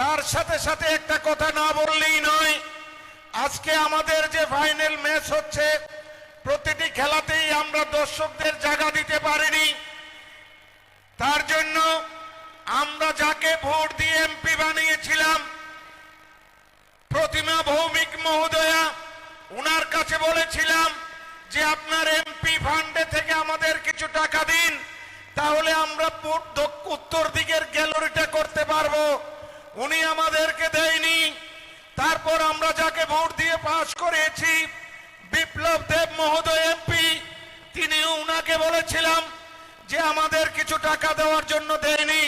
তার সাথে সাথে একটা কথা না বললেই নয়, আজকে আমাদের যে ফাইনাল ম্যাচ হচ্ছে, প্রতিটি খেলাতেই আমরা দর্শকদের জায়গা দিতে পারিনি। তার জন্য আমরা যাকে ভোট দিয়ে এমপি বানিয়েছিলাম, প্রতিমা ভৌমিক মহোদয়া ওনার কাছে বলেছিলাম যে, আপনার এমপি ফান্ডে থেকে আমাদের কিছু টাকা দিন, তাহলে আমরা উত্তর দিকের গ্যালারিটা করতে পারব। উনি আমাদেরকে দেয়নি। তারপর আমরা যাকে ভোট দিয়ে পাশ করেছি, বিপ্লব দেব মহোদয় এমপি তিনি উনাকে বলেছিলাম যে আমাদের কিছু টাকা দেওয়ার জন্য দেয়নি।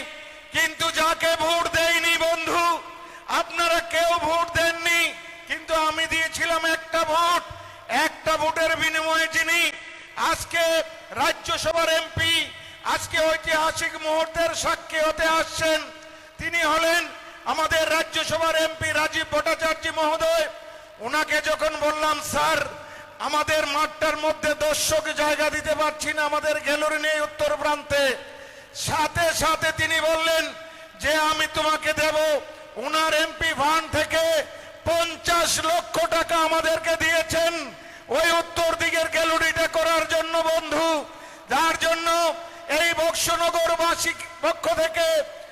কিন্তু যাকে ভোট দেয়নি বন্ধু, আপনারা কেউ ভোট দেননি, কিন্তু আমি দিয়েছিলাম একটা ভোট, একটা ভোটের বিনিময়ে যিনি আজকে রাজ্যসভার এমপি, আজকে ঐতিহাসিক মুহূর্তের সাক্ষী হতে আসছেন, তিনি হলেন আমাদের রাজ্যসভার এমপি রাজীব ভট্টাচার্য মহোদয়, ওনাকে যখন বললাম, স্যার, আমাদের মাঠটার মধ্যে দর্শক জায়গা দিতে পারছি না, আমাদের গ্যালারি নেই উত্তর প্রান্তে। সাথে সাথে তিনি বললেন, যে আমি তোমাকে দেব, ওনার এমপি ফান্ড থেকে পঞ্চাশ লক্ষ টাকা আমাদেরকে দিয়েছেন ওই উত্তর দিকের গ্যালারিটা করার জন্য, বন্ধু। যার জন্য এই বক্সনগরবাসী পক্ষ থেকে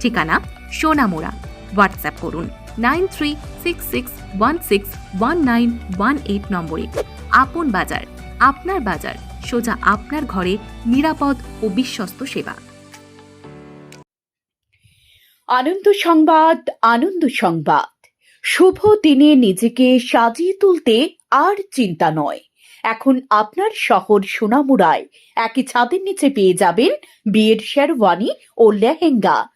ঠিকানা সোনামোড়া। হোয়াটসঅ্যাপ করুন nine three six six one six one nine one eight নম্বরে। আপন বাজার, আপনার বাজার, সোজা আপনার ঘরে নিরাপদ ও বিশ্বস্ত সেবা। আনন্দ সংবাদ আনন্দ সংবাদ। শুভ দিনে নিজেকে সাজিয়ে তুলতে আর চিন্তা নয়। এখন আপনার শহর সোনামুড়ায়। একই ছাদের নিচে পেয়ে যাবেন বিয়ের শেরওয়ানি ও লেহেঙ্গা।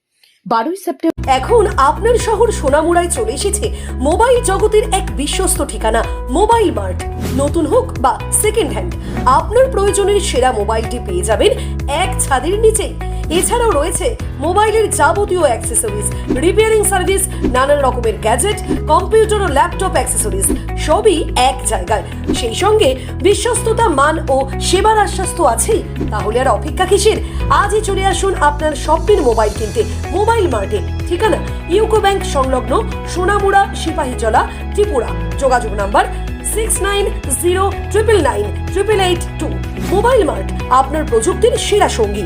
বারোই সেপ্টেম্বর। এখন আপনার শহর সোনামুড়ায় চলে এসেছে মোবাইল জগতের এক বিশ্বস্ত ঠিকানা, মোবাইল মার্ট। নতুন হোক বা সেকেন্ড হ্যান্ড আপনার প্রয়োজনের সেরা মোবাইলটি পেয়ে যাবেন এক ছাদের নিচেই এছাড়াও রয়েছে মোবাইলের যাবতীয় অ্যাক্সেসরিজ রিপেয়ারিং সার্ভিস নানান রকমের গ্যাজেট কম্পিউটার ও ল্যাপটপ অ্যাক্সেসরিজ সবই এক জায়গায়। সেই সঙ্গে বিশ্বস্ততা, মান ও সেবার আশ্বাস তো আছেই। তাহলে আর অপেক্ষা কিসের? আজই চলে আসুন আপনার স্বপ্নের মোবাইল কিনতে। মোবাইল মার্টে। ঠিকানা, ইউকো ব্যাংক সংলগ্ন সোনামুড়া, সিপাহীজলা, ত্রিপুরা। যোগাযোগ number six nine zero triple nine triple eight two mobile mart, আপনার প্রযুক্তির সেরা সঙ্গী।